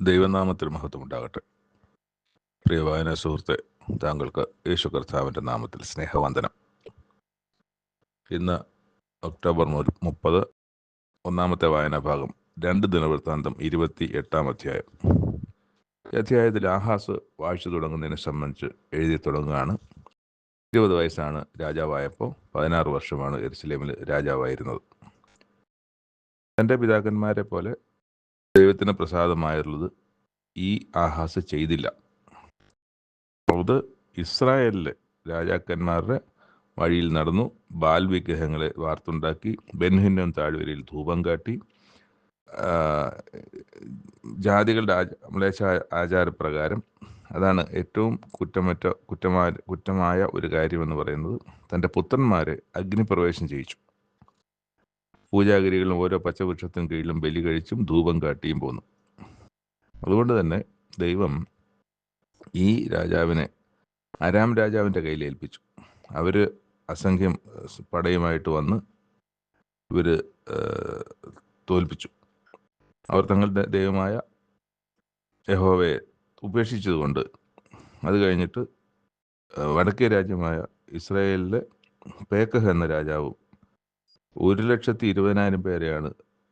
ദൈവനാമത്തിൽ മഹത്വമുണ്ടാകട്ടെ. പ്രിയ വായന സുഹൃത്തെ താങ്കൾക്ക് യേശു കർത്താവിന്റെ നാമത്തിൽ സ്നേഹവന്ദനം. ഇന്ന് ഒക്ടോബർ മുപ്പത് ഒന്നാമത്തെ വായനാ ഭാഗം രണ്ട് ദിനവൃത്താന്തം ഇരുപത്തി എട്ടാം അധ്യായം. ഈ അധ്യായത്തിൽ ആഹാസ് വായിച്ചു തുടങ്ങുന്നതിനെ സംബന്ധിച്ച് എഴുതി തുടങ്ങുകയാണ്. ഇരുപത് വയസ്സാണ് രാജാവായപ്പോൾ പതിനാറ് വർഷമാണ് എരുസലേമിൽ രാജാവായിരുന്നത്. തന്റെ പിതാക്കന്മാരെ പോലെ ദൈവത്തിന് പ്രസാദമായുള്ളത് ഈ ആഹാസ് ചെയ്തില്ല. അത് ഇസ്രായേലിലെ രാജാക്കന്മാരുടെ വഴിയിൽ നടന്നു. ബാൽ വിഗ്രഹങ്ങളെ വാർത്തുണ്ടാക്കി. ബെൻഹിന്നം താഴ്വരയിൽ ധൂപം കാട്ടി. ജാതികളുടെ ആച- മ്ലേച്ഛ ആചാരപ്രകാരം. അതാണ് ഏറ്റവും കുറ്റമറ്റ കുറ്റമായ കുറ്റമായ ഒരു കാര്യമെന്ന് പറയുന്നത്. തന്റെ പുത്രന്മാരെ അഗ്നിപ്രവേശം ചെയ്യിച്ചു. പൂജാഗിരികളും ഓരോ പച്ചവൃക്ഷത്തിനും കീഴിലും ബലി കഴിച്ചും ധൂപം കാട്ടിയും പോന്നു. അതുകൊണ്ട് തന്നെ ദൈവം ഈ രാജാവിനെ അരാം രാജാവിന്റെ കയ്യിൽ ഏൽപ്പിച്ചു. അവർ അസംഖ്യം പടയുമായിട്ട് വന്ന് ഇവർ തോൽപ്പിച്ചു. അവർ തങ്ങളുടെ ദൈവമായ യഹോവയെ ഉപേക്ഷിച്ചതുകൊണ്ട് അത് കഴിഞ്ഞിട്ട് വടക്കേ രാജ്യമായ ഇസ്രായേലിലെ പേക്കഹ് എന്ന രാജാവും ഒരു ലക്ഷത്തി ഇരുപതിനായിരം പേരെയാണ്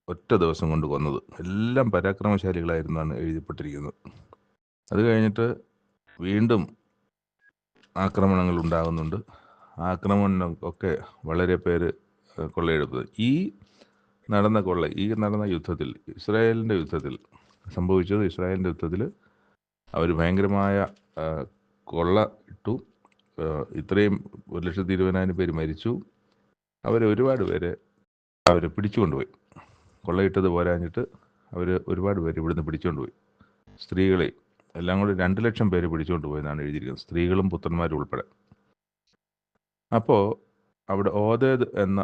ഒറ്റ ദിവസം കൊണ്ട് കൊന്നത്. എല്ലാം പരാക്രമശാലികളായിരുന്നാണ് എഴുതപ്പെട്ടിരിക്കുന്നത്. അത് കഴിഞ്ഞിട്ട് വീണ്ടും ആക്രമണങ്ങൾ ഉണ്ടാകുന്നുണ്ട്. ആക്രമണം ഒക്കെ വളരെ പേര് കൊള്ളയെടുക്കുന്നത് ഈ നടന്ന കൊള്ള ഈ നടന്ന യുദ്ധത്തിൽ ഇസ്രായേലിന്റെ യുദ്ധത്തിൽ സംഭവിച്ചത് ഇസ്രായേലിന്റെ യുദ്ധത്തിൽ അവർ ഭയങ്കരമായ കൊള്ള ഇട്ടു. ഇത്രയും ഒരു ലക്ഷത്തി ഇരുപതിനായിരം പേര് മരിച്ചു. അവർ ഒരുപാട് പേര് അവർ പിടിച്ചുകൊണ്ടുപോയി. കൊള്ളയിട്ടത് പോരാഞ്ഞിട്ട് അവർ ഒരുപാട് പേര് ഇവിടുന്ന് പിടിച്ചുകൊണ്ടുപോയി. സ്ത്രീകളെ എല്ലാം കൂടി രണ്ട് ലക്ഷം പേര് പിടിച്ചുകൊണ്ട് പോയെന്നാണ് എഴുതിയിരിക്കുന്നത്. സ്ത്രീകളും പുത്രന്മാരും ഉൾപ്പെടെ. അപ്പോൾ അവിടെ ഓതേദ് എന്ന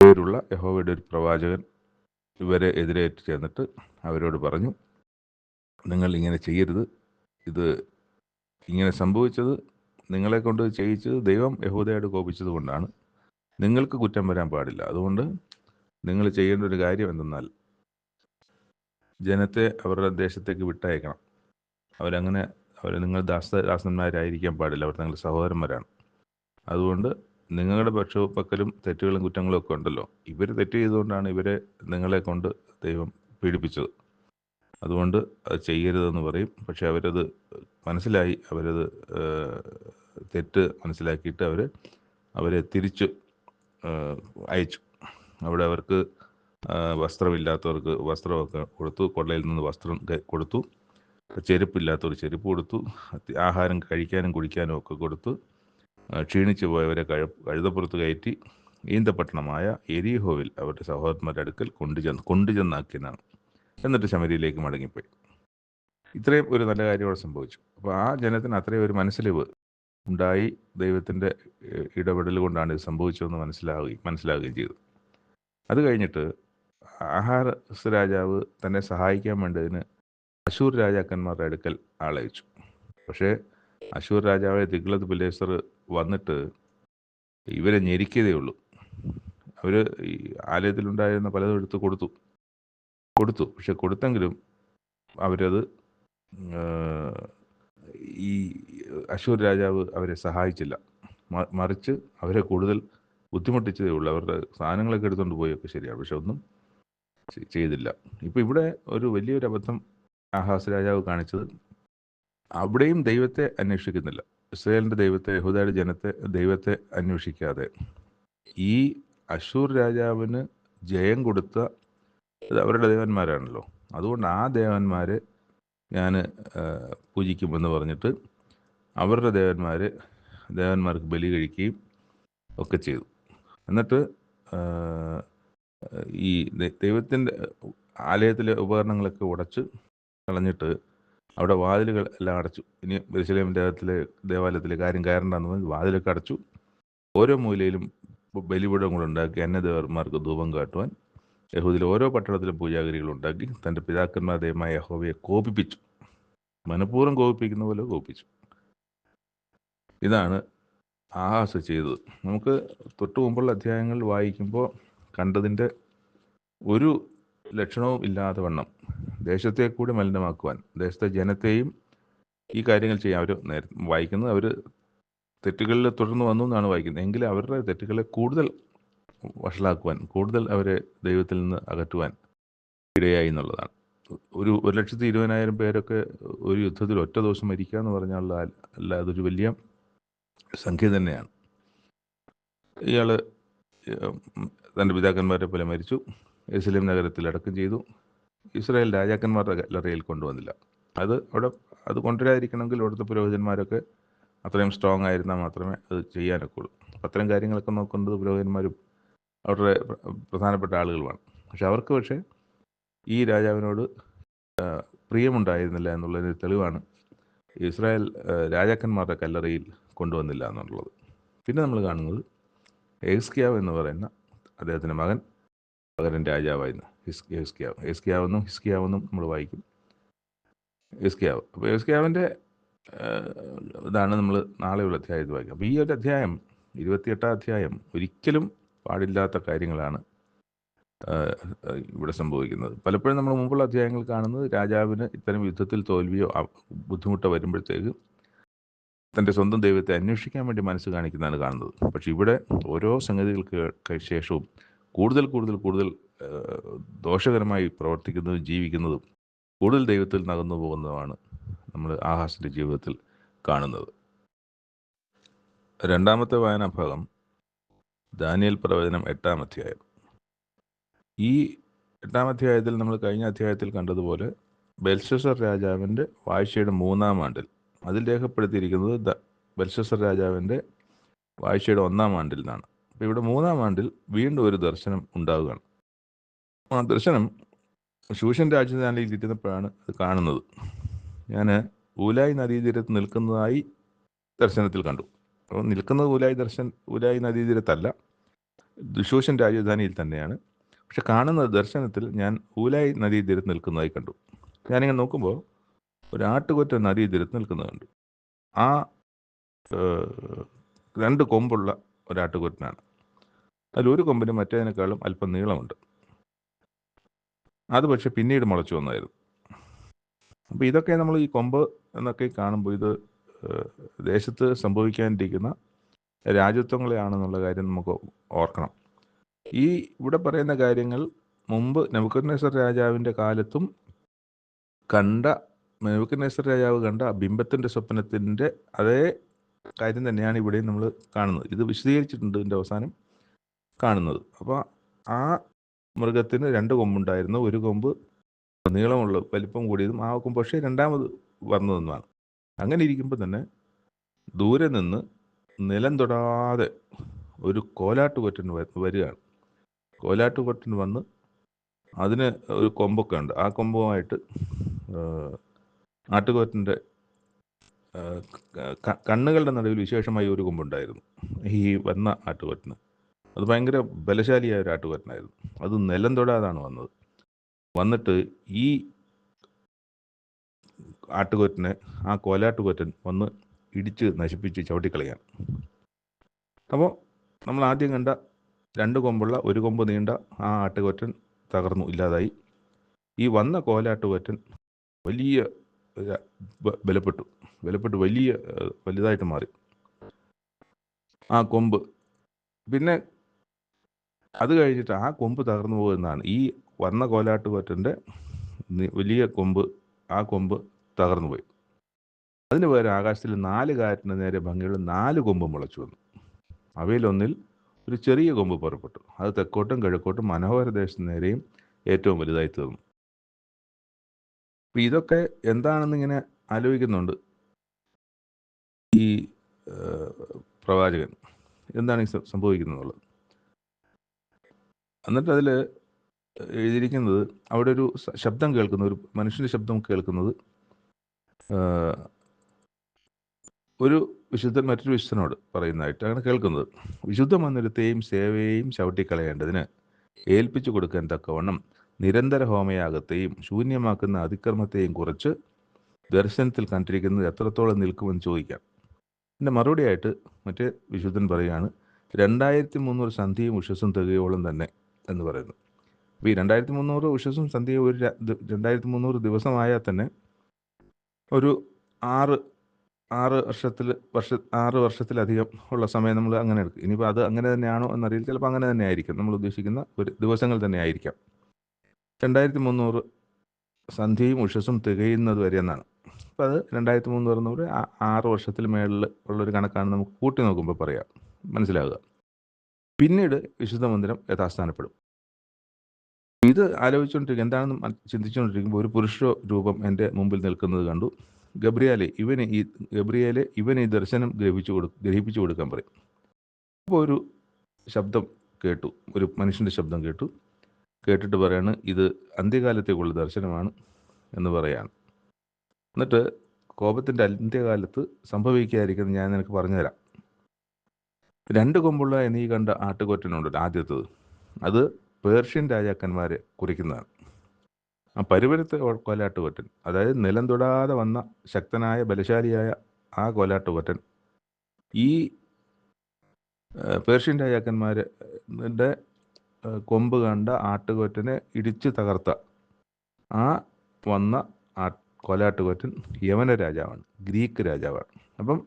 പേരുള്ള യഹോവയുടെ ഒരു പ്രവാചകൻ ഇവരെ എതിരേറ്റ് ചെന്നിട്ട് അവരോട് പറഞ്ഞു നിങ്ങൾ ഇങ്ങനെ ചെയ്യരുത്. ഇത് ഇങ്ങനെ സംഭവിച്ചത് നിങ്ങളെ കൊണ്ട് ചെയ്യിച്ചത് ദൈവം യഹൂദയോട് കോപിച്ചത് കൊണ്ടാണ്. നിങ്ങൾക്ക് കുറ്റം വരാൻ പാടില്ല. അതുകൊണ്ട് നിങ്ങൾ ചെയ്യേണ്ട ഒരു കാര്യം എന്തെന്നാൽ ജനത്തെ അവരുടെ ദേശത്തേക്ക് വിട്ടയക്കണം. അവരങ്ങനെ അവർ നിങ്ങൾ ദാസ ദാസന്മാരായിരിക്കാൻ പാടില്ല. അവർ നിങ്ങളുടെ സഹോദരന്മാരാണ്. അതുകൊണ്ട് നിങ്ങളുടെ പക്ഷവും പക്കലും തെറ്റുകളും കുറ്റങ്ങളും ഒക്കെ ഉണ്ടല്ലോ. ഇവർ തെറ്റ് ചെയ്തുകൊണ്ടാണ് ഇവരെ നിങ്ങളെ കൊണ്ട് ദൈവം പീഡിപ്പിച്ചത്. അതുകൊണ്ട് അത് ചെയ്യരുതെന്ന് പറയും. പക്ഷെ അവരത് മനസ്സിലായി അവരത് തെറ്റ് മനസ്സിലാക്കിയിട്ട് അവർ അവരെ തിരിച്ച് അയച്ചു. അവിടെ അവർക്ക് വസ്ത്രമില്ലാത്തവർക്ക് വസ്ത്രമൊക്കെ കൊടുത്തു. കൊള്ളയിൽ നിന്ന് വസ്ത്രം കൊടുത്തു. ചെരുപ്പില്ലാത്തവർ ചെരുപ്പ് കൊടുത്തു. ആഹാരം കഴിക്കാനും കുടിക്കാനും ഒക്കെ കൊടുത്തു. ക്ഷീണിച്ചു പോയവരെ കഴ കഴുതപ്പുറത്ത് കയറ്റി ഈന്തപട്ടണമായ എരിഹോവിൽ അവരുടെ സഹോദരന്മാരുടെ അടുക്കൽ കൊണ്ടുചെന്ന് കൊണ്ടുചെന്നാക്കിയതാണ് എന്നിട്ട് ശമരിയിലേക്ക് മടങ്ങിപ്പോയി. ഇത്രയും ഒരു നല്ല കാര്യം അവിടെ സംഭവിച്ചു. അപ്പോൾ ആ ജനത്തിന് അത്രയും ഒരു മനസ്സിലിവ് ഉണ്ടായി ദൈവത്തിന്റെ ഇടപെടൽ കൊണ്ടാണ് ഇത് സംഭവിച്ചതെന്ന് മനസ്സിലാവുകയും മനസ്സിലാവുകയും ചെയ്തു. അത് കഴിഞ്ഞിട്ട് ആഹാരസ് രാജാവ് തന്നെ സഹായിക്കാൻ വേണ്ടതിന് അശൂർ രാജാക്കന്മാരുടെ അടുക്കൽ ആളയച്ചു പക്ഷേ അശൂർ രാജാവായ തിഗ്ലത് പിലേസർ വന്നിട്ട് ഇവരെ ഞെരിക്കതേ ഉള്ളൂ. അവർ ഈ ആലയത്തിലുണ്ടായിരുന്ന പലതും എടുത്ത് കൊടുത്തു. കൊടുത്തു. പക്ഷെ കൊടുത്തെങ്കിലും അവരത് ഈ അശൂർ രാജാവ് അവരെ സഹായിച്ചില്ല. മറിച്ച് അവരെ കൂടുതൽ ബുദ്ധിമുട്ടിച്ചതേ ഉള്ളൂ. അവരുടെ സാധനങ്ങളൊക്കെ എടുത്തുകൊണ്ട് പോയൊക്കെ ശരിയാണ് പക്ഷെ ഒന്നും ചെയ്തില്ല. ഇപ്പം ഇവിടെ ഒരു വലിയൊരു അബദ്ധം ആഹാസ് രാജാവ് കാണിച്ചത് അവിടെയും ദൈവത്തെ അന്വേഷിക്കുന്നില്ല. ഇസ്രയേലിന്റെ ദൈവത്തെ യഹൂദയുടെ ജനത്തെ ദൈവത്തെ അന്വേഷിക്കാതെ. ഈ അശൂർ രാജാവിന് ജയം കൊടുത്ത അവരുടെ ദേവന്മാരാണല്ലോ. അതുകൊണ്ട് ആ ദേവന്മാരെ ഞാൻ പൂജിക്കുമെന്ന് പറഞ്ഞിട്ട് അവരുടെ ദേവന്മാർ ദേവന്മാർക്ക് ബലി കഴിക്കുകയും ഒക്കെ ചെയ്തു. എന്നിട്ട് ഈ ദൈവത്തിന്റെ ആലയത്തിലെ ഉപകരണങ്ങളൊക്കെ ഉടച്ച് കളഞ്ഞിട്ട് അവിടെ വാതിലുകൾ എല്ലാം അടച്ചു. ഇനി ബരിശലേം ദേവത്തിലെ ദേവാലയത്തിലെ കാര്യം കയറണ്ടെന്ന് പറഞ്ഞ് വാതിലൊക്കെ അടച്ചു. ഓരോ മൂലയിലും ബലിപീഠങ്ങൾ ഉണ്ടാക്കി അന്യദേവർമാർക്ക് ധൂപം കാട്ടുവാൻ യഹൂദിൽ ഓരോ പട്ടണത്തിലും പൂജാഗിരികൾ ഉണ്ടാക്കി തന്റെ പിതാക്കന്മാർ ദൈവമായ യഹോവയെ കോപിപ്പിച്ചു. മനഃപൂർവം കോപിപ്പിക്കുന്ന പോലെ കോപിപ്പിച്ചു ഇതാണ് ആഹാസ് ചെയ്തത്. നമുക്ക് തൊട്ടു മുമ്പുള്ള അധ്യായങ്ങൾ വായിക്കുമ്പോൾ കണ്ടതിന്റെ ഒരു ലക്ഷണവും ഇല്ലാതെ വണ്ണം. ദേശത്തെ കൂടി മലിനമാക്കുവാൻ ദേശത്തെ ജനത്തെയും ഈ കാര്യങ്ങൾ ചെയ്യാൻ അവർ നേരെ വായിക്കുന്നത്. അവർ തെറ്റുകളിൽ തുടർന്ന് വന്നു എന്നാണ് വായിക്കുന്നത്. എങ്കിലും അവരുടെ തെറ്റുകളെ കൂടുതൽ വഷളാക്കുവാൻ കൂടുതൽ അവരെ ദൈവത്തിൽ നിന്ന് അകറ്റുവാൻ ഇടയായി എന്നുള്ളതാണ്. ഒരു ഒരു ലക്ഷത്തി ഇരുപതിനായിരം പേരൊക്കെ ഒരു യുദ്ധത്തിൽ ഒറ്റ ദിവസം മരിക്കുക എന്ന് പറഞ്ഞാൽ അല്ല അതൊരു വലിയ സംഖ്യ തന്നെയാണ്. ഇയാൾ തന്റെ പിതാക്കന്മാരെ പോലെ മരിച്ചു. ഇസ്ലിം നഗരത്തിൽ അടക്കം ചെയ്തു. ഇസ്രായേൽ രാജാക്കന്മാരുടെ കല്ലറയിൽ കൊണ്ടുവന്നില്ല. അത് അവിടെ അത് കൊണ്ടുവരാതിരിക്കണമെങ്കിൽ അവിടുത്തെ പുരോഹിതന്മാരൊക്കെ അത്രയും സ്ട്രോങ് ആയിരുന്നാൽ മാത്രമേ അത് ചെയ്യാനൊക്കെ ഉള്ളൂ അപ്പം അത്തരം കാര്യങ്ങളൊക്കെ നോക്കുന്നത് പുരോഹിതന്മാരും അവരുടെ പ്രധാനപ്പെട്ട ആളുകളുമാണ്. പക്ഷെ അവർക്ക് പക്ഷേ ഈ രാജാവിനോട് പ്രിയമുണ്ടായിരുന്നില്ല എന്നുള്ളതിന് തെളിവാണ് ഇസ്രായേൽ രാജാക്കന്മാരുടെ കല്ലറയിൽ കൊണ്ടുവന്നില്ല എന്നുള്ളത്. പിന്നെ നമ്മൾ കാണുന്നത് എസ്കിയാവ് എന്ന് പറയുന്ന അദ്ദേഹത്തിന്റെ മകൻ പകരൻ രാജാവായിരുന്നു. ഹിസ് ഹിസ്കിയാവ്. ഹിസ്കിയാവെന്നും ഹിസ്കിയാവെന്നും നമ്മൾ വായിക്കും. ഹിസ്കിയാവ്. അപ്പോൾ ഹിസ്കിയാവിന്റെ ഇതാണ് നമ്മൾ നാളെയുള്ള അധ്യായത്തിൽ വായിക്കുക. അപ്പോൾ ഈ ഒരു അധ്യായം ഇരുപത്തിയെട്ടാം അധ്യായം ഒരിക്കലും പാടില്ലാത്ത കാര്യങ്ങളാണ് ഇവിടെ സംഭവിക്കുന്നത്. പലപ്പോഴും നമ്മൾ മുമ്പുള്ള അധ്യായങ്ങൾ കാണുന്നത് രാജാവിന് ഇത്തരം യുദ്ധത്തിൽ തോൽവിയോ ബുദ്ധിമുട്ടോ വരുമ്പോഴത്തേക്ക് തന്റെ സ്വന്തം ദൈവത്തെ അന്വേഷിക്കാൻ വേണ്ടി മനസ്സ് കാണിക്കുന്നതാണ് കാണുന്നത്. പക്ഷെ ഇവിടെ ഓരോ സംഗതികൾക്ക് ശേഷവും കൂടുതൽ കൂടുതൽ കൂടുതൽ ദോഷകരമായി പ്രവർത്തിക്കുന്നതും ജീവിക്കുന്നതും കൂടുതൽ ദൈവത്തിൽ നകന്നു പോകുന്നതുമാണ് നമ്മൾ ആഹാസിന്റെ ജീവിതത്തിൽ കാണുന്നത്. രണ്ടാമത്തെ വായനാഭാഗം ദാനിയൽ പ്രവചനം എട്ടാം അധ്യായം. ഈ എട്ടാം അധ്യായത്തിൽ നമ്മൾ കഴിഞ്ഞ അധ്യായത്തിൽ കണ്ടതുപോലെ ബെൽഷസർ രാജാവിന്റെ വാഴ്ചയുടെ മൂന്നാം ആണ്ടിൽ അതിൽ രേഖപ്പെടുത്തിയിരിക്കുന്നത് ദ ബെൽഷസർ രാജാവിന്റെ വാഴ്ചയുടെ ഒന്നാം ആണ്ടിൽ നിന്നാണ് അപ്പോൾ ഇവിടെ മൂന്നാം ആണ്ടിൽ വീണ്ടും ഒരു ദർശനം ഉണ്ടാവുകയാണ്. ആ ദർശനം ശൂഷൻ രാജധാനിയിൽ ഇരിക്കുന്നപ്പോഴാണ് അത് കാണുന്നത്. ഞാൻ ഊലായി നദീതീരത്ത് നിൽക്കുന്നതായി ദർശനത്തിൽ കണ്ടു. അപ്പോൾ നിൽക്കുന്നത് ഊലായി ദർശൻ ഊലായി നദീതീരത്തല്ല. ദുശൂഷൻ രാജധാനിയിൽ തന്നെയാണ്. പക്ഷെ കാണുന്ന ദർശനത്തിൽ ഞാൻ ഊലായി നദീതീരത്ത് നിൽക്കുന്നതായി കണ്ടു. ഞാനിങ്ങനെ നോക്കുമ്പോൾ ഒരു ആട്ടുകൊറ്റ നദീതീരത്ത് നിൽക്കുന്നത് കണ്ടു. ആ രണ്ട് കൊമ്പുള്ള ഒരാട്ടുകൊറ്റനാണ് അതിലൊരു കൊമ്പിന് മറ്റേതിനേക്കാളും അല്പം നീളമുണ്ട്. അത് പക്ഷെ പിന്നീട് മുളച്ചു വന്നായിരുന്നു അപ്പോൾ ഇതൊക്കെ നമ്മൾ ഈ കൊമ്പ് എന്നൊക്കെ കാണുമ്പോൾ ഇത് ദേശത്ത് സംഭവിക്കാനിരിക്കുന്ന രാജ്യത്വങ്ങളെയാണെന്നുള്ള കാര്യം നമുക്ക് ഓർക്കണം. ഈ ഇവിടെ പറയുന്ന കാര്യങ്ങൾ മുമ്പ് നെബുക്കദ്നേസർ രാജാവിന്റെ കാലത്തും കണ്ട നെബുക്കദ്നേസർ രാജാവ് കണ്ട ബിംബത്തിന്റെ സ്വപ്നത്തിന്റെ അതേ കാര്യം തന്നെയാണ് ഇവിടെയും നമ്മൾ കാണുന്നത്. ഇത് വിശദീകരിച്ചിട്ടുണ്ട് ഇതിന്റെ അവസാനം കാണുന്നത്. അപ്പോൾ ആ മൃഗത്തിന് രണ്ട് കൊമ്പുണ്ടായിരുന്നു. ഒരു കൊമ്പ് നീളമുള്ള വലിപ്പം കൂടിയതും ആ കൊമ്പ് പക്ഷേ രണ്ടാമത് വന്നതെന്നാണ്. അങ്ങനെ ഇരിക്കുമ്പോൾ തന്നെ ദൂരെ നിന്ന് നിലം തൊടാതെ ഒരു കോലാട്ടുകൊറ്റൻ വരികയാണ്. കോലാട്ടുകൊറ്റൻ വന്ന് അതിന് ഒരു കൊമ്പൊക്കെ ഉണ്ട്. ആ കൊമ്പുമായിട്ട് ആട്ടുകൊറ്റന്റെ കണ്ണുകളുടെ നടുവിൽ വിശേഷമായി ഒരു കൊമ്പുണ്ടായിരുന്നു. ഈ വന്ന ആട്ടുകൊറ്റന്. അത് ഭയങ്കര ബലശാലിയായ ഒരു ആട്ടുകൊറ്റനായിരുന്നു. അത് നിലം തൊടാതാണ് വന്നത്. വന്നിട്ട് ഈ ആട്ടുകൊറ്റനെ ആ കോലാട്ടുകൊറ്റൻ ഒന്ന് ഇടിച്ച് നശിപ്പിച്ച് ചവിട്ടിക്കളയാൻ അപ്പോൾ നമ്മൾ ആദ്യം കണ്ട രണ്ട് കൊമ്പുള്ള ഒരു കൊമ്പ് നീണ്ട ആ ആട്ടുകൊറ്റൻ തകർന്നു ഇല്ലാതായി. ഈ വന്ന കോലാട്ടുകൊറ്റൻ വലിയ ബലപ്പെട്ടു. ബലപ്പെട്ട് വലിയ വലുതായിട്ട് മാറി. ആ കൊമ്പ് പിന്നെ അത് കഴിഞ്ഞിട്ട് ആ കൊമ്പ് തകർന്നു പോകുന്നതാണ്. ഈ വന്ന കോലാട്ടുകൊറ്റന്റെ വലിയ കൊമ്പ് ആ കൊമ്പ് തകർന്നു പോയി. അതിന് പകരം ആകാശത്തിൽ നാല് കാറ്റിന് നേരെ ഭംഗിയുള്ള നാല് കൊമ്പ് മുളച്ചു വന്നു. അവയിലൊന്നിൽ ഒരു ചെറിയ കൊമ്പ് പുറപ്പെട്ടു. അത് തെക്കോട്ടും കിഴക്കോട്ടും മനോഹര ദേശത്തിന് നേരെയും ഏറ്റവും വലുതായി തീർന്നു. അപ്പം ഇതൊക്കെ എന്താണെന്ന് ഇങ്ങനെ ആലോചിക്കുന്നുണ്ട് ഈ പ്രവാചകൻ. എന്താണ് ഈ സംഭവിക്കുന്നുള്ളത് എന്നിട്ട് അതിൽ എഴുതിയിരിക്കുന്നത് അവിടെ ഒരു ശബ്ദം കേൾക്കുന്ന ഒരു മനുഷ്യന്റെ ശബ്ദം കേൾക്കുന്നത് ഒരു വിശുദ്ധൻ മറ്റൊരു വിശുദ്ധനോട് അങ്ങനെ കേൾക്കുന്നത്. വിശുദ്ധ മന്ദിരത്തെയും സേവയെയും ചവിട്ടിക്കളയേണ്ടതിന് ഏൽപ്പിച്ചു കൊടുക്കാൻ തക്കവണ്ണം നിരന്തര ഹോമയാഗത്തെയും ശൂന്യമാക്കുന്ന അതിക്രമത്തെയും കുറിച്ച് ദർശനത്തിൽ കണ്ടിരിക്കുന്നത് എത്രത്തോളം നിൽക്കുമെന്ന് ചോദിക്കാം. എന്റെ മറുപടിയായിട്ട് മറ്റേ വിശുദ്ധൻ പറയുകയാണ് രണ്ടായിരത്തി മുന്നൂറ് സന്ധിയും ഉഷസ്സും തികയോളം തന്നെ എന്ന് പറയുന്നു. അപ്പോൾ ഈ രണ്ടായിരത്തി മുന്നൂറ് ഉഷസ്സും സന്ധ്യയും ഒരു രണ്ടായിരത്തി മുന്നൂറ് ദിവസമായാൽ തന്നെ ഒരു ആറ് ആറ് വർഷത്തിൽ വർഷ ആറ് വർഷത്തിലധികം ഉള്ള സമയം നമ്മൾ അങ്ങനെ എടുക്കും. ഇനിയിപ്പോൾ അത് അങ്ങനെ തന്നെയാണോ എന്നറിയില്ല. ചിലപ്പോൾ അങ്ങനെ തന്നെ ആയിരിക്കും. നമ്മൾ ഉദ്ദേശിക്കുന്ന ഒരു ദിവസങ്ങൾ തന്നെ ആയിരിക്കാം. രണ്ടായിരത്തി മുന്നൂറ് സന്ധ്യയും ഉഷസും തികയുന്നത് വരെ എന്നാണ്. അപ്പോൾ അത് രണ്ടായിരത്തി മുന്നൂറ് എന്ന് പറയുന്നത് ആ- ആറ് വർഷത്തിൽ മേളിൽ ഉള്ളൊരു കണക്കാണ് നമുക്ക് കൂട്ടി നോക്കുമ്പോൾ പറയാം. മനസ്സിലാവുക. പിന്നീട് വിശുദ്ധ മന്ദിരം യഥാസ്ഥാനപ്പെടും. ഇത് ആലോചിച്ചുകൊണ്ടിരിക്കും എന്താണെന്ന് ചിന്തിച്ചുകൊണ്ടിരിക്കുമ്പോൾ ഒരു പുരുഷ രൂപം എന്റെ മുമ്പിൽ നിൽക്കുന്നത് കണ്ടു. ഗബ്രിയാലെ ഇവന് ഈ ഗബ്രിയാലെ ഇവന് ഈ ദർശനം ഗ്രഹിപ്പിച്ചു കൊടു ഗ്രഹിപ്പിച്ചു കൊടുക്കാൻ പറയും. അപ്പോൾ ഒരു ശബ്ദം കേട്ടു. ഒരു മനുഷ്യന്റെ ശബ്ദം കേട്ടു. കേട്ടിട്ട് പറയാണ് ഇത് അന്ത്യകാലത്തേക്കുള്ള ദർശനമാണ് എന്ന് പറയാണ്. എന്നിട്ട് കോപത്തിന്റെ അന്ത്യകാലത്ത് സംഭവിക്കാതിരിക്കുന്ന ഞാൻ നിനക്ക് പറഞ്ഞുതരാം. രണ്ട് കൊമ്പുള്ള നീ കണ്ട ആട്ടുകൊറ്റനുണ്ടല്ലോ ആദ്യത്തത്. അത് പേർഷ്യൻ രാജാക്കന്മാരെ കുറിക്കുന്നതാണ്. ആ പരുവരത്ത് കോലാട്ടുകൊറ്റൻ അതായത് നിലം തൊടാതെ വന്ന ശക്തനായ ബലശാലിയായ ആ കോലാട്ടുകൊറ്റൻ ഈ പേർഷ്യൻ രാജാക്കന്മാരുടെ കൊമ്പ് കണ്ട ആട്ടുകൊറ്റനെ ഇടിച്ചു തകർത്ത ആ വന്ന ആ കോലാട്ടുകൊറ്റൻ യമന രാജാവാണ് ഗ്രീക്ക് രാജാവാണ്. അപ്പം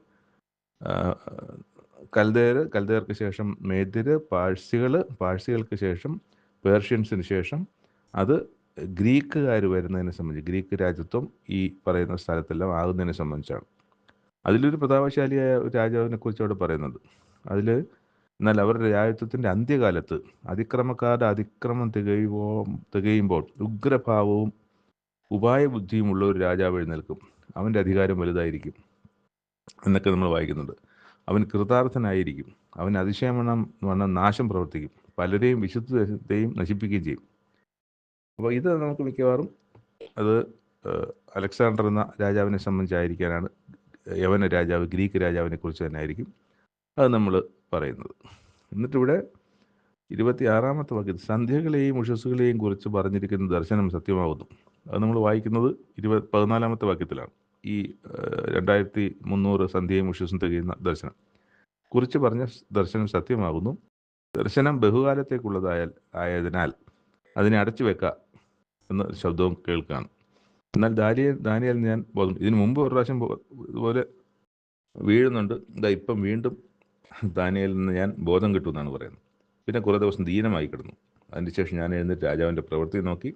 കൽദേർ കൽദേർക്ക് ശേഷം മേദ്യര് പാഴ്സികൾ പാഴ്സികൾക്ക് ശേഷം പേർഷ്യൻസിന് ശേഷം അത് ഗ്രീക്കുകാർ വരുന്നതിനെ സംബന്ധിച്ച് ഗ്രീക്ക് രാജ്യത്വം ഈ പറയുന്ന സ്ഥലത്തെല്ലാം ആകുന്നതിനെ സംബന്ധിച്ചാണ്. അതിലൊരു പ്രതാപശാലിയായ ഒരു രാജാവിനെ കുറിച്ച് അവിടെ പറയുന്നുണ്ട്. അതിൽ എന്നാൽ അവരുടെ രാജ്യത്വത്തിന്റെ അന്ത്യകാലത്ത് അതിക്രമക്കാരുടെ അതിക്രമം തികയുമ്പോൾ തികയുമ്പോൾ ഉഗ്രഭാവവും ഉപായബുദ്ധിയും ഉള്ള ഒരു രാജാവ് എഴുന്നേൽക്കും. അവന്റെ അധികാരം വലുതായിരിക്കും എന്നൊക്കെ നമ്മൾ വായിക്കുന്നുണ്ട്. അവൻ കൃതാർത്ഥനായിരിക്കും. അവൻ അതിശയമണം വണ്ണം നാശം പ്രവർത്തിക്കും. പലരെയും വിശുദ്ധത്തെയും നശിപ്പിക്കുകയും ചെയ്യും. അപ്പോൾ ഇത് നമുക്ക് മിക്കവാറും അത് അലക്സാണ്ടർ എന്ന രാജാവിനെ സംബന്ധിച്ചായിരിക്കാനാണ് യവന രാജാവ് ഗ്രീക്ക് രാജാവിനെ കുറിച്ച് തന്നെ ആയിരിക്കും അത് നമ്മൾ പറയുന്നത്. എന്നിട്ടിവിടെ ഇരുപത്തി ആറാമത്തെ വാക്യത്തിൽ സന്ധ്യകളെയും ഉഷസ്സുകളെയും കുറിച്ച് പറഞ്ഞിരിക്കുന്ന ദർശനം സത്യമാകുന്നു. അത് നമ്മൾ വായിക്കുന്നത് ഇരുപത് പതിനാലാമത്തെ വാക്യത്തിലാണ്. ഈ രണ്ടായിരത്തി മുന്നൂറ് സന്ധ്യയും ഉഷസ്സും തികയുന്ന ദർശനം. കുറിച്ച് പറഞ്ഞ ദർശനം സത്യമാകുന്നു. ദർശനം ബഹുകാലത്തേക്കുള്ളതായാൽ ആയതിനാൽ അതിനെ അടച്ചു വെക്കുക എന്ന ശബ്ദവും കേൾക്കുകയാണ് എന്നാൽ ദാനിയൽ ദാനിയൽ ഞാൻ ബോധം ഇതിനു മുമ്പ് ഒരു പ്രാവശ്യം ഇതുപോലെ വീഴുന്നുണ്ട്. ഇതാ ഇപ്പം വീണ്ടും ദാനിയലിൽ നിന്ന് ഞാൻ ബോധം കിട്ടുമെന്നാണ് പറയുന്നത്. പിന്നെ കുറേ ദിവസം ദീനമായി കിടന്നു. അതിന് ശേഷം ഞാൻ എഴുന്നേറ്റ് രാജാവിന്റെ പ്രവൃത്തി നോക്കി.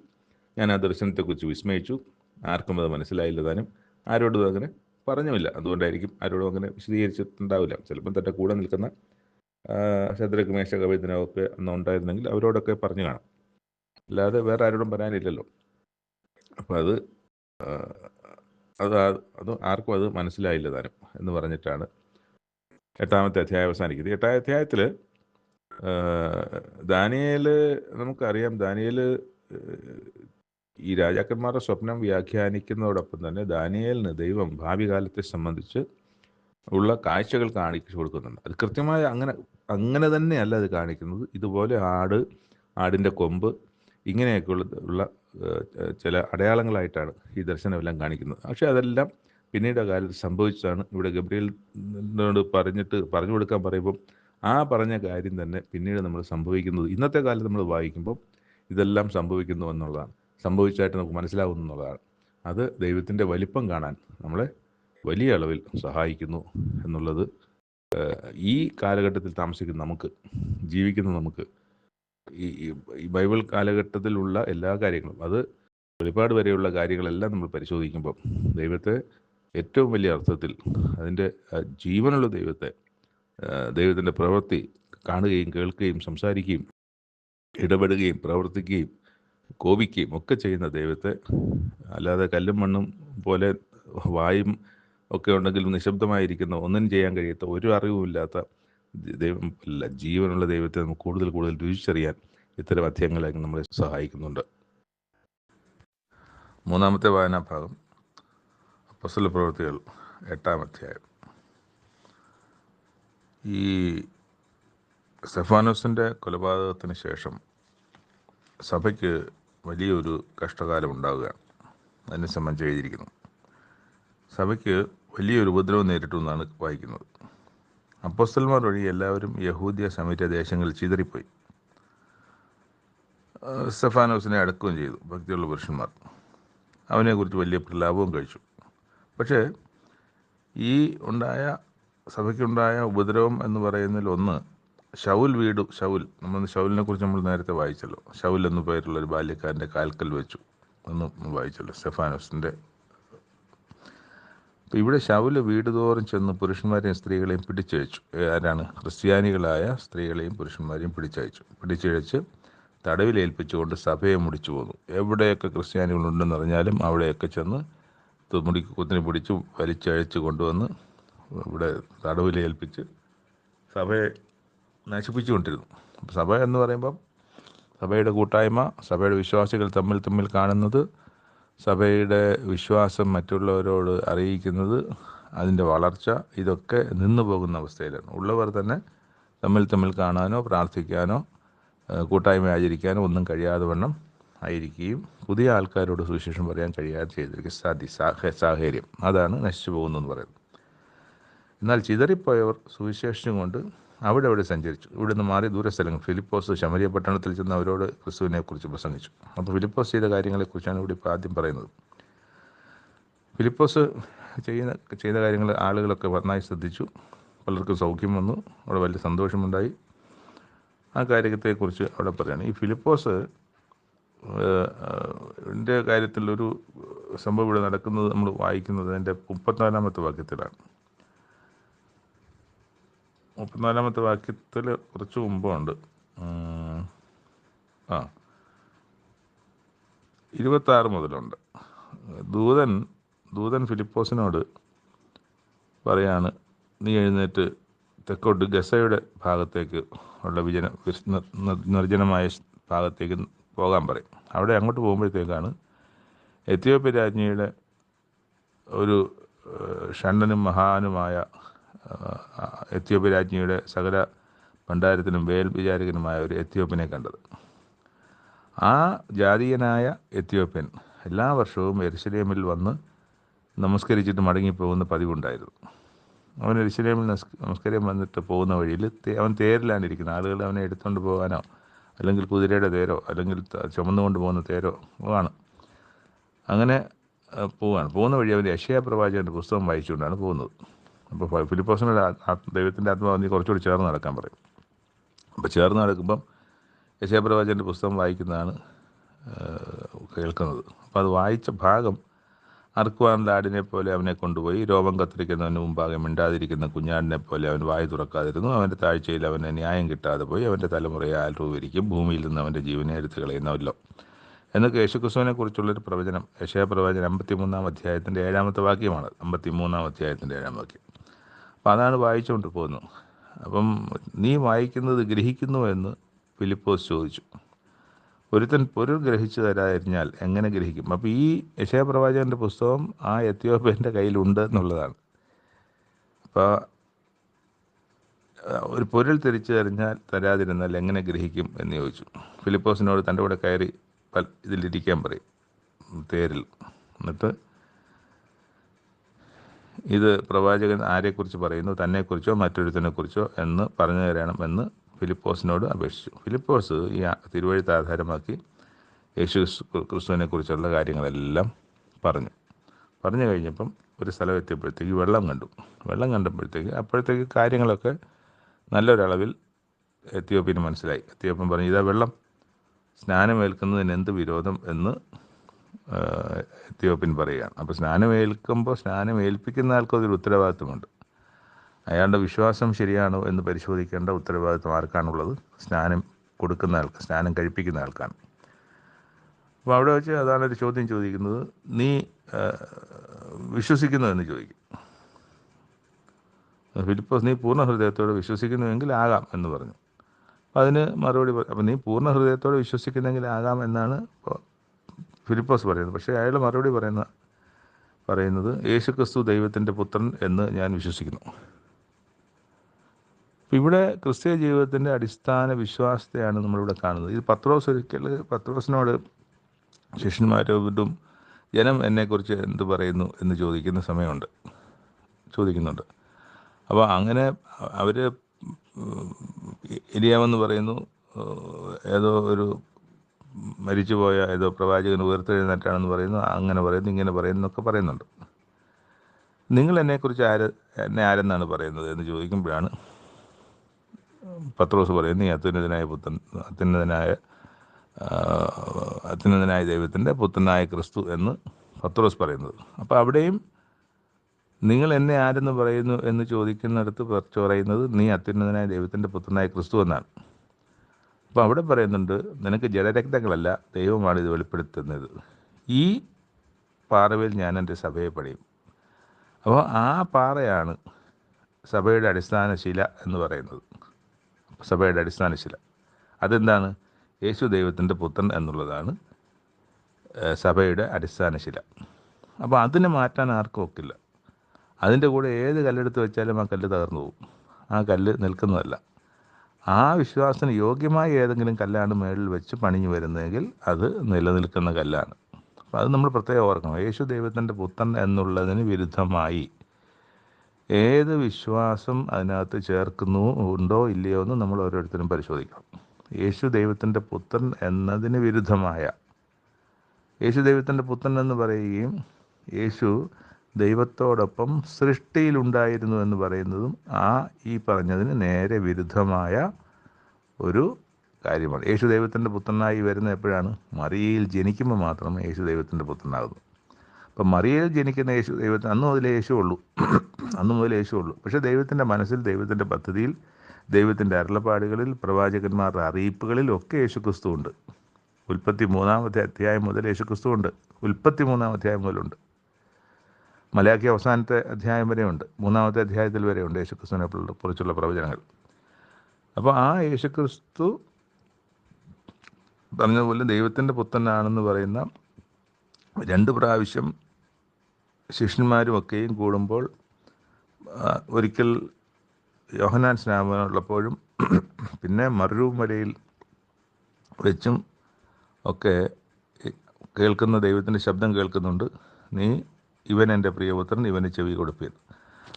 ഞാൻ ആ ദർശനത്തെക്കുറിച്ച് വിസ്മയിച്ചു. ആർക്കും അത് മനസ്സിലായില്ല താനും. ആരോടും അങ്ങനെ പറഞ്ഞുമില്ല. അതുകൊണ്ടായിരിക്കും ആരോടും അങ്ങനെ വിശദീകരിച്ചിട്ടുണ്ടാവില്ല. ചിലപ്പം തന്റെ കൂടെ നിൽക്കുന്ന ശത്രുക്ക് മേശ കവിതനൊക്കെ അന്ന് ഉണ്ടായിരുന്നെങ്കിൽ അവരോടൊക്കെ പറഞ്ഞു കാണാം. അല്ലാതെ വേറെ ആരോടും പറയാനില്ലല്ലോ. അപ്പം അത് അത് അത് ആർക്കും അത് മനസ്സിലായില്ല താനും എന്ന് പറഞ്ഞിട്ടാണ് എട്ടാമത്തെ അധ്യായം അവസാനിക്കുന്നത്. എട്ടാം അധ്യായത്തിൽ ദാനിയേൽ നമുക്കറിയാം ദാനിയേൽ ഈ രാജാക്കന്മാരുടെ സ്വപ്നം വ്യാഖ്യാനിക്കുന്നതോടൊപ്പം തന്നെ ദാനിയേലിന് ദൈവം ഭാവി കാലത്തെ സംബന്ധിച്ച് ഉള്ള കാഴ്ചകൾ കാണിച്ചു കൊടുക്കുന്നുണ്ട്. അത് കൃത്യമായി അങ്ങനെ അങ്ങനെ തന്നെയല്ല അത് കാണിക്കുന്നത്. ഇതുപോലെ ആട് ആടിന്റെ കൊമ്പ് ഇങ്ങനെയൊക്കെയുള്ള ഉള്ള ചില അടയാളങ്ങളായിട്ടാണ് ഈ ദർശനമെല്ലാം കാണിക്കുന്നത്. പക്ഷേ അതെല്ലാം പിന്നീട് കാലത്ത് സംഭവിച്ചതാണ്. ഇവിടെ ഗബ്രിയലിനോട് പറഞ്ഞിട്ട് പറഞ്ഞു കൊടുക്കാൻ പറയുമ്പം ആ പറഞ്ഞ കാര്യം തന്നെ പിന്നീട് നമ്മൾ സംഭവിക്കുന്നത് ഇന്നത്തെ കാലത്ത് നമ്മൾ വായിക്കുമ്പോൾ ഇതെല്ലാം സംഭവിക്കുന്നു എന്നുള്ളതാണ്. സംഭവിച്ചായിട്ട് നമുക്ക് മനസ്സിലാവുന്നു എന്നുള്ളതാണ്. അത് ദൈവത്തിന്റെ വലിപ്പം കാണാൻ നമ്മളെ വലിയ അളവിൽ സഹായിക്കുന്നു എന്നുള്ളത് ഈ കാലഘട്ടത്തിൽ താമസിക്കുന്ന നമുക്ക് ജീവിക്കുന്ന നമുക്ക് ഈ ബൈബിൾ കാലഘട്ടത്തിലുള്ള എല്ലാ കാര്യങ്ങളും അത് വെളിപ്പാട് വരെയുള്ള കാര്യങ്ങളെല്ലാം നമ്മൾ പരിശോധിക്കുമ്പോൾ ദൈവത്തെ ഏറ്റവും വലിയ അർത്ഥത്തിൽ അതിന്റെ ജീവനുള്ള ദൈവത്തെ ദൈവത്തിന്റെ പ്രവൃത്തി കാണുകയും കേൾക്കുകയും സംസാരിക്കുകയും ഇടപെടുകയും പ്രവർത്തിക്കുകയും കോപിക്കുകയും ഒക്കെ ചെയ്യുന്ന ദൈവത്തെ അല്ലാതെ കല്ലും മണ്ണും പോലെ വായും ഒക്കെ ഉണ്ടെങ്കിലും നിശബ്ദമായിരിക്കുന്ന ഒന്നും ചെയ്യാൻ കഴിയാത്ത ഒരു അറിവുമില്ലാത്ത ദൈവം അല്ല ജീവനുള്ള ദൈവത്തെ നമുക്ക് കൂടുതൽ കൂടുതൽ രുചിച്ചറിയാൻ ഇത്തരം അധ്യയങ്ങളെ നമ്മളെ സഹായിക്കുന്നുണ്ട്. മൂന്നാമത്തെ വായനാഭാഗം അപ്പസ്തല പ്രവൃത്തികൾ എട്ടാം അധ്യായം. ഈ സെഫാനോസിന്റെ കൊലപാതകത്തിന് ശേഷം സഭയ്ക്ക് വലിയൊരു കഷ്ടകാലം ഉണ്ടാവുകയാണ്. അതിനെ സംബന്ധിച്ച് എഴുതിയിരിക്കുന്നു. സഭയ്ക്ക് വലിയൊരു ഉപദ്രവം നേരിട്ടു എന്നാണ് വായിക്കുന്നത്. അപ്പോസ്റ്റൽമാർ വഴി എല്ലാവരും യഹൂദിയ സമീര ദേശങ്ങളിൽ ചിതറിപ്പോയി. സ്റ്റെഫാനോസിനെ അടക്കുകയും ചെയ്തു ഭക്തിയുള്ള പുരുഷന്മാർ. അവനെക്കുറിച്ച് വലിയ പ്രലാപവും കഴിച്ചു. പക്ഷേ ഈ ഉണ്ടായ സഭയ്ക്കുണ്ടായ ഉപദ്രവം എന്ന് പറയുന്നതിൽ ഒന്ന് ഷൗൽ വീട് ഷൗൽ നമ്മൾ ഷൗലിനെ കുറിച്ച് നമ്മൾ നേരത്തെ വായിച്ചല്ലോ. ഷൗൽ എന്നു പേരുള്ള ഒരു ബാല്യക്കാരന്റെ കാൽക്കൽ വെച്ചു. എന്ന് വായിച്ചല്ലോ സ്റ്റെഫാനോസിന്റെ അപ്പോൾ ഇവിടെ ശൗൽ വീട് തോറും ചെന്ന് പുരുഷന്മാരെയും സ്ത്രീകളെയും പിടിച്ചയച്ചു. ആരാണ്? ക്രിസ്ത്യാനികളായ സ്ത്രീകളെയും പുരുഷന്മാരെയും പിടിച്ചയച്ചു. പിടിച്ചയച്ച് തടവിലേൽപ്പിച്ചുകൊണ്ട് സഭയെ മുടിച്ചു പോന്നു. എവിടെയൊക്കെ ക്രിസ്ത്യാനികളുണ്ടെന്ന് അറിഞ്ഞാലും അവിടെയൊക്കെ ചെന്ന് മുടി കുത്തിനെ പിടിച്ച് വലിച്ചഴിച്ച് കൊണ്ടുവന്ന് ഇവിടെ തടവിലേൽപ്പിച്ച് സഭയെ നശിപ്പിച്ചുകൊണ്ടിരുന്നു. സഭ എന്ന് പറയുമ്പം സഭയുടെ കൂട്ടായ്മ സഭയുടെ വിശ്വാസികൾ തമ്മിൽ തമ്മിൽ കാണുന്നത് സഭയുടെ വിശ്വാസം മറ്റുള്ളവരോട് അറിയിക്കുന്നത് അതിന്റെ വളർച്ച ഇതൊക്കെ നിന്നു പോകുന്ന അവസ്ഥയിലാണ്. ഉള്ളവർ തന്നെ തമ്മിൽ തമ്മിൽ കാണാനോ പ്രാർത്ഥിക്കാനോ കൂട്ടായ്മ ആചരിക്കാനോ ഒന്നും കഴിയാതെ വണ്ണം ആയിരിക്കുകയും പുതിയ ആൾക്കാരോട് സുവിശേഷം പറയാൻ കഴിയാതെ ചെയ്തിരിക്കും. സാധ്യ സാഹ- സാഹചര്യം അതാണ് നശിച്ചു പോകുന്നതെന്ന് പറയുന്നത്. എന്നാൽ ചിതറിപ്പോയവർ സുവിശേഷം കൊണ്ട് അവിടെ അവിടെ സഞ്ചരിച്ചു. ഇവിടുന്ന് മാറി ദൂരസ്ഥലങ്ങൾ ഫിലിപ്പോസ് ശമരിയ പട്ടണത്തിൽ ചെന്ന് അവരോട് ക്രിസ്തുവിനെ കുറിച്ച് പ്രസംഗിച്ചു. അപ്പോൾ ഫിലിപ്പോസ് ചെയ്ത കാര്യങ്ങളെക്കുറിച്ചാണ് ഇവിടെ ഇപ്പോൾ ആദ്യം പറയുന്നത്. ഫിലിപ്പോസ് ചെയ്യുന്ന ചെയ്ത കാര്യങ്ങൾ ആളുകളൊക്കെ നന്നായി ശ്രദ്ധിച്ചു. പലർക്കും സൗഖ്യം വന്നു. അവിടെ വലിയ സന്തോഷമുണ്ടായി. ആ കാര്യത്തെക്കുറിച്ച് അവിടെ പറയുകയാണ് ഈ ഫിലിപ്പോസ് ന്റെ കാര്യത്തിൽ ഒരു സംഭവം ഇവിടെ നടക്കുന്നത് നമ്മൾ വായിക്കുന്നത് അതിന്റെ മുപ്പത്തിനാലാമത്തെ വാക്യത്തിലാണ്. മുപ്പത്തിനാലാമത്തെ വാക്യത്തിൽ കുറച്ച് മുമ്പുണ്ട്. ആ ഇരുപത്താറ് മുതലുണ്ട്. ദൂതൻ ദൂതൻ ഫിലിപ്പോസിനോട് പറയാണ് നീ എഴുന്നേറ്റ് തെക്കോട്ട് ഗസയുടെ ഭാഗത്തേക്ക് ഉള്ള വിജന നിർജനമായ ഭാഗത്തേക്ക് പോകാൻ പറയും. അവിടെ അങ്ങോട്ട് പോകുമ്പോഴത്തേക്കാണ് എത്യോപ്യ രാജ്ഞിയുടെ ഒരു ഷണ്ടനും മഹാനുമായ എത്യോപ്യ രാജ്ഞിയുടെ സകല ഭണ്ഡാരത്തിനും വേൽ വിചാരകനുമായ ഒരു എത്യോപ്യനെ കണ്ടത്. ആ ജാതീയനായ എത്യോപ്യൻ എല്ലാ വർഷവും എരിശലേമിൽ വന്ന് നമസ്കരിച്ചിട്ട് മടങ്ങിപ്പോകുന്ന പതിവുണ്ടായിരുന്നു. അവൻ എരിശലേമിൽ നമസ്- നമസ്കാരം വന്നിട്ട് പോകുന്ന വഴിയിൽ അവൻ തേരിലാണ് ഇരിക്കുന്നത് ആളുകൾ അവനെ എടുത്തുകൊണ്ട് പോകാനോ അല്ലെങ്കിൽ കുതിരയുടെ തേരോ അല്ലെങ്കിൽ ചുമന്നുകൊണ്ട് പോകുന്ന തേരോ ആണ്. അങ്ങനെ പോവാണ്. പോകുന്ന വഴി അവൻ യശയ പ്രവാചകന്റെ പുസ്തകം വായിച്ചുകൊണ്ടാണ് പോകുന്നത്. അപ്പോൾ ഫിലിപ്പോസിനോട് ദൈവത്തിന്റെ ആത്മാവ് നീ കുറച്ചുകൂടി ചേർന്ന് നടക്കാൻ പറയും. അപ്പോൾ ചേർന്ന് നടക്കുമ്പം യശയപ്രവാചന്റെ പുസ്തകം വായിക്കുന്നതാണ് കേൾക്കുന്നത്. അപ്പോൾ അത് വായിച്ച ഭാഗം അറുക്കുവാൻ ആടിനെ പോലെ അവനെ കൊണ്ടുപോയി രോമം കത്തിരിക്കുന്നവന് മുമ്പാകെ മിണ്ടാതിരിക്കുന്ന കുഞ്ഞാടിനെ പോലെ അവൻ വായി തുറക്കാതിരുന്നു. അവന്റെ താഴ്ചയിൽ അവന് ന്യായം കിട്ടാതെ പോയി അവന്റെ തലമുറയെ ആൽരൂപരിക്കും ഭൂമിയിൽ നിന്ന് അവന്റെ ജീവനെ എടുത്തു കളയുന്നവല്ലോ എന്നൊക്കെ യേശുക്രിസ്തുവിനെ കുറിച്ചുള്ളൊരു പ്രവചനം യശയ പ്രവചനം അമ്പത്തിമൂന്നാം അധ്യായത്തിന്റെ ഏഴാമത്തെ വാക്യമാണ്. അമ്പത്തിമൂന്നാം അധ്യായത്തിന്റെ ഏഴാം വാക്യം. അപ്പം അതാണ് വായിച്ചുകൊണ്ട് പോകുന്നത് അപ്പം നീ വായിക്കുന്നത് ഗ്രഹിക്കുന്നു എന്ന് ഫിലിപ്പോസ് ചോദിച്ചു. ഒരുത്തൻ പൊരുൾ ഗ്രഹിച്ചു തരാതിരിഞ്ഞാൽ എങ്ങനെ ഗ്രഹിക്കും? അപ്പോൾ ഈ യക്ഷയപ്രവാചകന്റെ പ്രവാചകന്റെ പുസ്തകം ആ എത്യോപ്യന്റെ കയ്യിലുണ്ട് എന്നുള്ളതാണ്. അപ്പോൾ ഒരു പൊരുൾ തിരിച്ചു തരിഞ്ഞാൽ തരാതിരുന്നാൽ എങ്ങനെ ഗ്രഹിക്കും എന്ന് ചോദിച്ചു. ഫിലിപ്പോസിനോട് തന്റെ കൂടെ കയറി ഇതിലിരിക്കാൻ പറയും. തേരിൽ. എന്നിട്ട് ഇത് പ്രവാചകൻ ആരെക്കുറിച്ച് പറയുന്നു? തന്നെക്കുറിച്ചോ മറ്റൊരുത്തിനെക്കുറിച്ചോ എന്ന് പറഞ്ഞു തരണം എന്ന് ഫിലിപ്പോസിനോട് അപേക്ഷിച്ചു. ഫിലിപ്പോസ് ഈ തിരുവഴുത്ത് ആധാരമാക്കി യേശു ക്രിസ്തു- ക്രിസ്തുവിനെ കുറിച്ചുള്ള കാര്യങ്ങളെല്ലാം പറഞ്ഞു. പറഞ്ഞു കഴിഞ്ഞപ്പം ഒരു സ്ഥലം എത്തിയപ്പോഴത്തേക്ക് വെള്ളം കണ്ടു. വെള്ളം കണ്ടപ്പോഴത്തേക്ക് അപ്പോഴത്തേക്ക് കാര്യങ്ങളൊക്കെ നല്ലൊരളവിൽ എത്തിയോപ്പിന് മനസ്സിലായി. എത്തിയോപ്പൻ പറഞ്ഞു ഇതാ വെള്ളം. സ്നാനമേൽക്കുന്നതിന് എന്ത് വിരോധം? എന്ന് ആ, എത്തിയോപ്യൻ പറയുകയാണ് അപ്പോൾ സ്നാനം ഏൽക്കുമ്പോൾ സ്നാനം ഏൽപ്പിക്കുന്ന ആൾക്കും അതൊരു ഉത്തരവാദിത്വമുണ്ട്. അയാളുടെ വിശ്വാസം ശരിയാണോ എന്ന് പരിശോധിക്കേണ്ട ഉത്തരവാദിത്വം ആർക്കാണുള്ളത്? സ്നാനം കൊടുക്കുന്ന ആൾക്ക് സ്നാനം കഴിപ്പിക്കുന്ന ആൾക്കാണ്. അപ്പോൾ അവിടെ വെച്ച് അതാണ് ഒരു ചോദ്യം ചോദിക്കുന്നത്. നീ വിശ്വസിക്കുന്നു എന്ന് ചോദിക്കും. ഫിലിപ്പോസ് നീ പൂർണ ഹൃദയത്തോടെ വിശ്വസിക്കുന്നുവെങ്കിൽ ആകാം എന്ന് പറഞ്ഞു. അപ്പോൾ അതിന് മറുപടി അപ്പോൾ അപ്പം നീ പൂർണ ഹൃദയത്തോടെ വിശ്വസിക്കുന്നെങ്കിൽ ആകാം എന്നാണ് ഫിലിപ്പോസ് പറയുന്നത് പക്ഷേ അയാൾ മറുപടി പറയുന്ന പറയുന്നത് യേശുക്രിസ്തു ദൈവത്തിന്റെ പുത്രൻ എന്ന് ഞാൻ വിശ്വസിക്കുന്നു. ഇവിടെ ക്രിസ്തീയ ജീവിതത്തിന്റെ അടിസ്ഥാന വിശ്വാസത്തെയാണ് നമ്മളിവിടെ കാണുന്നത്. ഇത് പത്രോസ് ഒരിക്കൽ പത്രോസിനോട് ശിഷ്യന്മാരോടും ജനം എന്നെക്കുറിച്ച് എന്ത് പറയുന്നു എന്ന് ചോദിക്കുന്ന സമയമുണ്ട്. ചോദിക്കുന്നുണ്ട്. അപ്പോൾ അങ്ങനെ അവർ എലിയാമെന്ന് പറയുന്നു ഏതോ ഒരു മരിച്ചുപോയ ഏതോ പ്രവാചകൻ ഉയർത്തെഴുന്നേറ്റാണെന്ന് പറയുന്നു അങ്ങനെ പറയുന്നു ഇങ്ങനെ പറയുന്നു എന്നൊക്കെ പറയുന്നുണ്ട്. നിങ്ങൾ എന്നെക്കുറിച്ച് ആര് എന്നെ ആരെന്നാണ് പറയുന്നത് എന്ന് ചോദിക്കുമ്പോഴാണ് പത്രോസ് പറയുന്നത് ഈ അത്യുന്നതനായ പുത്തൻ അത്യുന്നതനായ അത്യുന്നതനായ ദൈവത്തിന്റെ പുത്രനായ ക്രിസ്തു എന്ന് പത്രോസ് പറയുന്നത്. അപ്പോൾ അവിടെയും നിങ്ങൾ എന്നെ ആരെന്ന് പറയുന്നു എന്ന് ചോദിക്കുന്നിടത്ത് പറിച്ചു പറയുന്നത് നീ അത്യുന്നതനായ ദൈവത്തിന്റെ പുത്രനായ ക്രിസ്തു എന്നാണ്. അപ്പോൾ അവിടെ പറയുന്നുണ്ട് നിനക്ക് ജലരക്തങ്ങളല്ല ദൈവമാണ് ഇത് വെളിപ്പെടുത്തുന്നത്. ഈ പാറവിൽ ഞാൻ എന്റെ സഭയെ പണിയും. അപ്പോൾ ആ പാറയാണ് സഭയുടെ അടിസ്ഥാന ശില എന്ന് പറയുന്നത്. സഭയുടെ അടിസ്ഥാന ശില. അതെന്താണ്? യേശു ദൈവത്തിന്റെ പുത്രൻ എന്നുള്ളതാണ് സഭയുടെ അടിസ്ഥാന ശില. അപ്പോൾ അതിനെ മാറ്റാൻ ആർക്കും ഒക്കില്ല. അതിന്റെ കൂടെ ഏത് കല്ലെടുത്ത് വെച്ചാലും ആ കല്ല് തകർന്നു പോകും. ആ കല്ല് നിൽക്കുന്നതല്ല. ആ വിശ്വാസത്തിന് യോഗ്യമായ ഏതെങ്കിലും കല്ലാണ് മേളിൽ വെച്ച് പണിഞ്ഞു വരുന്നതെങ്കിൽ അത് നിലനിൽക്കുന്ന കല്ലാണ്. അപ്പം അത് നമ്മൾ പ്രത്യേകം ഓർക്കണം. യേശു ദൈവത്തിന്റെ പുത്രൻ എന്നുള്ളതിന് വിരുദ്ധമായി ഏത് വിശ്വാസം അതിനകത്ത് ചേർക്കുന്നു ഉണ്ടോ ഇല്ലയോ എന്ന് നമ്മൾ ഓരോരുത്തരും പരിശോധിക്കണം. യേശു ദൈവത്തിന്റെ പുത്രൻ എന്നതിന് വിരുദ്ധമായ യേശു ദൈവത്തിന്റെ പുത്രൻ എന്ന് പറയുകയും യേശു ദൈവത്തോടൊപ്പം സൃഷ്ടിയിലുണ്ടായിരുന്നു എന്ന് പറയുന്നതും ആ ഈ പറഞ്ഞതിന് നേരെ വിരുദ്ധമായ ഒരു കാര്യമാണ്. യേശു ദൈവത്തിന്റെ പുത്രനായി വരുന്ന എപ്പോഴാണ്? മറിയയിൽ ജനിക്കുമ്പോൾ മാത്രം യേശു ദൈവത്തിന്റെ പുത്രനാകുന്നു. അപ്പം മറിയയിൽ ജനിക്കുന്ന യേശു ദൈവത്തിന് അന്ന് മുതൽ യേശു ഉള്ളൂ. അന്ന് മുതൽ യേശു ഉള്ളൂ. പക്ഷേ ദൈവത്തിന്റെ മനസ്സിൽ ദൈവത്തിന്റെ പദ്ധതിയിൽ ദൈവത്തിന്റെ അരുളപ്പാടുകളിൽ പ്രവാചകന്മാരുടെ അറിയിപ്പുകളിൽ ഒക്കെ യേശുക്രിസ്തു ഉണ്ട്. ഉൽപ്പത്തി മൂന്നാമത്തെ അധ്യായം മുതൽ യേശുക്രിസ്തു ഉണ്ട്. ഉൽപ്പത്തി മൂന്നാം അധ്യായം മുതലുണ്ട്. മലയാക്കി അവസാനത്തെ അധ്യായം വരെയുണ്ട്. മൂന്നാമത്തെ അധ്യായത്തിൽ വരെയുണ്ട് യേശുക്രിസ്തുവിനെ കുറിച്ചുള്ള പ്രവചനങ്ങൾ. അപ്പോൾ ആ യേശുക്രിസ്തു പറഞ്ഞതുപോലെ ദൈവത്തിന്റെ പുത്രനാണെന്ന് പറയുന്ന രണ്ട് പ്രാവശ്യം ശിഷ്യന്മാരും ഒക്കെയും കൂടുമ്പോൾ ഒരിക്കൽ യോഹനാൻ സ്നാപനമുള്ളപ്പോഴും പിന്നെ മറുരൂപം വരയിൽ വെച്ചും ഒക്കെ കേൾക്കുന്ന ദൈവത്തിന്റെ ശബ്ദം കേൾക്കുന്നുണ്ട്. നീ ഇവൻ എന്റെ പ്രിയപുത്രൻ ഇവന് ചെവി കൊടുപ്പീൻ.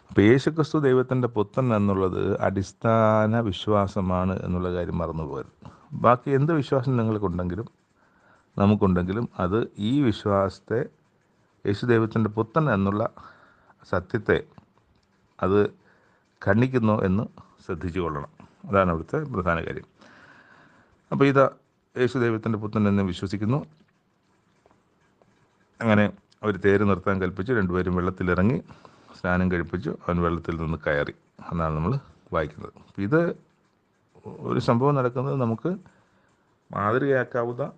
അപ്പോൾ യേശുക്രിസ്തു ദൈവത്തിന്റെ പുത്രൻ എന്നുള്ളത് അടിസ്ഥാന വിശ്വാസമാണ് എന്നുള്ള കാര്യം മറന്നുപോകരുത് ബാക്കി എന്ത് വിശ്വാസം നിങ്ങൾക്കുണ്ടെങ്കിലും നമുക്കുണ്ടെങ്കിലും അത് ഈ വിശ്വാസത്തെ യേശു ദൈവത്തിന്റെ പുത്രൻ എന്നുള്ള സത്യത്തെ അത് ഖണ്ഡിക്കുന്നു എന്ന് ശ്രദ്ധിച്ചു കൊള്ളണം അതാണ് അവിടുത്തെ പ്രധാന കാര്യം. അപ്പോൾ ഇതാ യേശു ദൈവത്തിന്റെ പുത്രൻ എന്ന് വിശ്വസിക്കുന്നു. അങ്ങനെ അവർ തേര് നിർത്താൻ കൽപ്പിച്ചു രണ്ടുപേരും വെള്ളത്തിലിറങ്ങി സ്നാനം കഴിപ്പിച്ചു അവൻ വെള്ളത്തിൽ നിന്ന് കയറി എന്നാണ് നമ്മൾ വായിക്കുന്നത്. ഇത് ഒരു സംഭവം നടക്കുന്നത് നമുക്ക് മാതൃകയാക്കാവുന്ന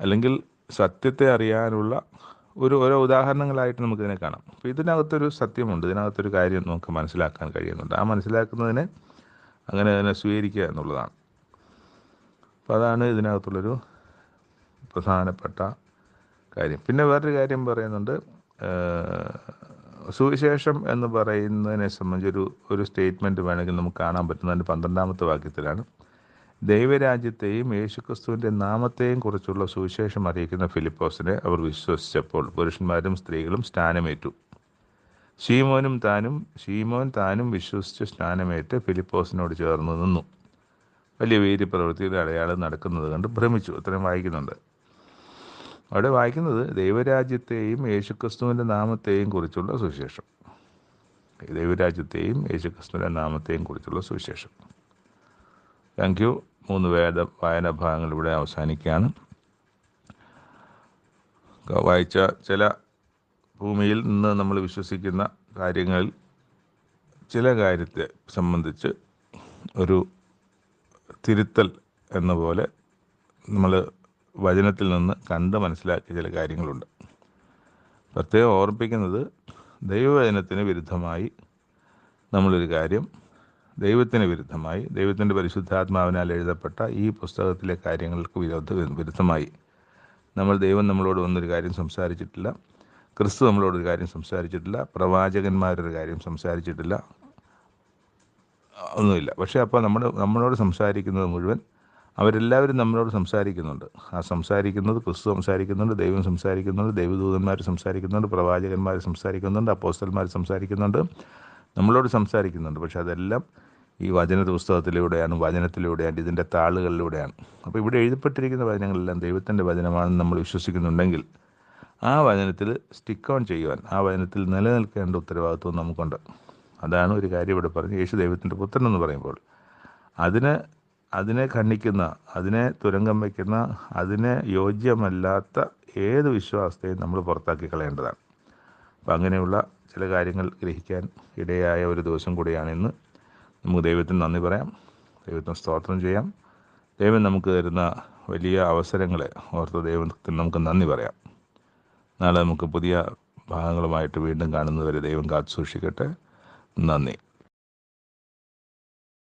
അല്ലെങ്കിൽ സത്യത്തെ അറിയാനുള്ള ഒരു ഓരോ ഉദാഹരണങ്ങളായിട്ട് നമുക്കിതിനെ കാണാം. അപ്പോൾ ഇതിനകത്തൊരു സത്യമുണ്ട് ഇതിനകത്തൊരു കാര്യം നമുക്ക് മനസ്സിലാക്കാൻ കഴിയുന്നുണ്ട്. ആ മനസ്സിലാക്കുന്നതിനെ അങ്ങനെ തന്നെ സ്വീകരിക്കുക എന്നുള്ളതാണ്. അപ്പോൾ അതാണ് ഇതിനകത്തുള്ളൊരു പ്രധാനപ്പെട്ട കാര്യം. പിന്നെ വേറൊരു കാര്യം പറയുന്നുണ്ട് സുവിശേഷം എന്ന് പറയുന്നതിനെ സംബന്ധിച്ചൊരു ഒരു സ്റ്റേറ്റ്മെന്റ് വേണമെങ്കിൽ നമുക്ക് കാണാൻ പറ്റുന്നതിന്റെ പന്ത്രണ്ടാമത്തെ വാക്യത്തിലാണ്. ദൈവരാജ്യത്തെയും യേശുക്രിസ്തുവിന്റെ നാമത്തെയും കുറിച്ചുള്ള സുവിശേഷം അറിയിക്കുന്ന ഫിലിപ്പോസിനെ അവർ വിശ്വസിച്ചപ്പോൾ പുരുഷന്മാരും സ്ത്രീകളും സ്നാനമേറ്റു. ഷീമോനും താനും ഷീമോൻ താനും വിശ്വസിച്ച് സ്നാനമേറ്റ് ഫിലിപ്പോസിനോട് ചേർന്ന് നിന്നു. വലിയ വീര്യപ്രവൃത്തിയുടെ അടയാളം നടക്കുന്നത് കണ്ട് ഭ്രമിച്ചു. അത്രയും വായിക്കുന്നുണ്ട്. അവിടെ വായിക്കുന്നത് ദൈവരാജ്യത്തെയും യേശുക്രിസ്തുവിന്റെ നാമത്തെയും കുറിച്ചുള്ള സുവിശേഷം. ദൈവരാജ്യത്തെയും യേശുക്രിസ്തുവിന്റെ നാമത്തെയും കുറിച്ചുള്ള സുവിശേഷം. താങ്ക് യു മൂന്ന് വേദ വായന ഭാഗങ്ങൾ ഇവിടെ അവസാനിക്കുകയാണ്. വായിച്ച ചില ഭൂമിയിൽ നിന്ന് നമ്മൾ വിശ്വസിക്കുന്ന കാര്യങ്ങളിൽ ചില കാര്യത്തെ സംബന്ധിച്ച് ഒരു തിരുത്തൽ എന്ന പോലെ നമ്മൾ വചനത്തിൽ നിന്ന് കണ്ട് മനസ്സിലാക്കിയ ചില കാര്യങ്ങളുണ്ട്. പ്രത്യേകം ഓർപ്പിക്കുന്നത് ദൈവവചനത്തിന് വിരുദ്ധമായി നമ്മളൊരു കാര്യം ദൈവത്തിന് വിരുദ്ധമായി ദൈവത്തിന്റെ പരിശുദ്ധാത്മാവിനാൽ എഴുതപ്പെട്ട ഈ പുസ്തകത്തിലെ കാര്യങ്ങൾക്ക് വിരോധ വിരുദ്ധമായി നമ്മൾ ദൈവം നമ്മളോട് വന്നൊരു കാര്യം സംസാരിച്ചിട്ടില്ല ക്രിസ്തു നമ്മളോടൊരു കാര്യം സംസാരിച്ചിട്ടില്ല പ്രവാചകന്മാരൊരു കാര്യം സംസാരിച്ചിട്ടില്ല ഒന്നുമില്ല. പക്ഷേ അപ്പോൾ നമ്മുടെ നമ്മളോട് സംസാരിക്കുന്നത് മുഴുവൻ അവരെല്ലാവരും നമ്മളോട് സംസാരിക്കുന്നുണ്ട്. ആ സംസാരിക്കുന്നത് ക്രിസ്തു സംസാരിക്കുന്നുണ്ട് ദൈവം സംസാരിക്കുന്നുണ്ട് ദൈവദൂതന്മാർ സംസാരിക്കുന്നുണ്ട് പ്രവാചകന്മാർ സംസാരിക്കുന്നുണ്ട് അപ്പോസ്റ്റന്മാർ സംസാരിക്കുന്നുണ്ട്. നമ്മളോട് സംസാരിക്കുന്നുണ്ട്. പക്ഷെ അതെല്ലാം ഈ വചന പുസ്തകത്തിലൂടെയാണ് വചനത്തിലൂടെയാണ് ഇതിന്റെ താളുകളിലൂടെയാണ്. അപ്പോൾ ഇവിടെ എഴുതപ്പെട്ടിരിക്കുന്ന വചനങ്ങളെല്ലാം ദൈവത്തിന്റെ വചനമാണെന്ന് നമ്മൾ വിശ്വസിക്കുന്നുണ്ടെങ്കിൽ ആ വചനത്തിൽ സ്റ്റിക്ക് ഓൺ ചെയ്യുവാൻ ആ വചനത്തിൽ നിലനിൽക്കേണ്ട ഉത്തരവാദിത്വം നമുക്കുണ്ട്. അതാണ് ഒരു കാര്യം ഇവിടെ പറഞ്ഞ് യേശു ദൈവത്തിന്റെ പുത്രൻ എന്ന് പറയുമ്പോൾ അതിന് അതിനെ ഖണ്ഡിക്കുന്ന അതിനെ തുരങ്കം വയ്ക്കുന്ന അതിനെ യോജ്യമല്ലാത്ത ഏത് വിശ്വാസത്തെയും നമ്മൾ പുറത്താക്കി കളയേണ്ടതാണ്. അപ്പം അങ്ങനെയുള്ള ചില കാര്യങ്ങൾ ഗ്രഹിക്കാൻ ഇടയായ ഒരു ദിവസം കൂടിയാണ് ഇന്ന്. നമുക്ക് ദൈവത്തിന് നന്ദി പറയാം. ദൈവത്തിന് സ്തോത്രം ചെയ്യാം. ദൈവം നമുക്ക് തരുന്ന വലിയ അവസരങ്ങളെ ഓർത്ത് ദൈവത്തിന് നമുക്ക് നന്ദി പറയാം. നാളെ നമുക്ക് പുതിയ ഭാഗങ്ങളുമായിട്ട് വീണ്ടും കാണുന്നവരെ ദൈവം കാത്തു സൂക്ഷിക്കട്ടെ. നന്ദി.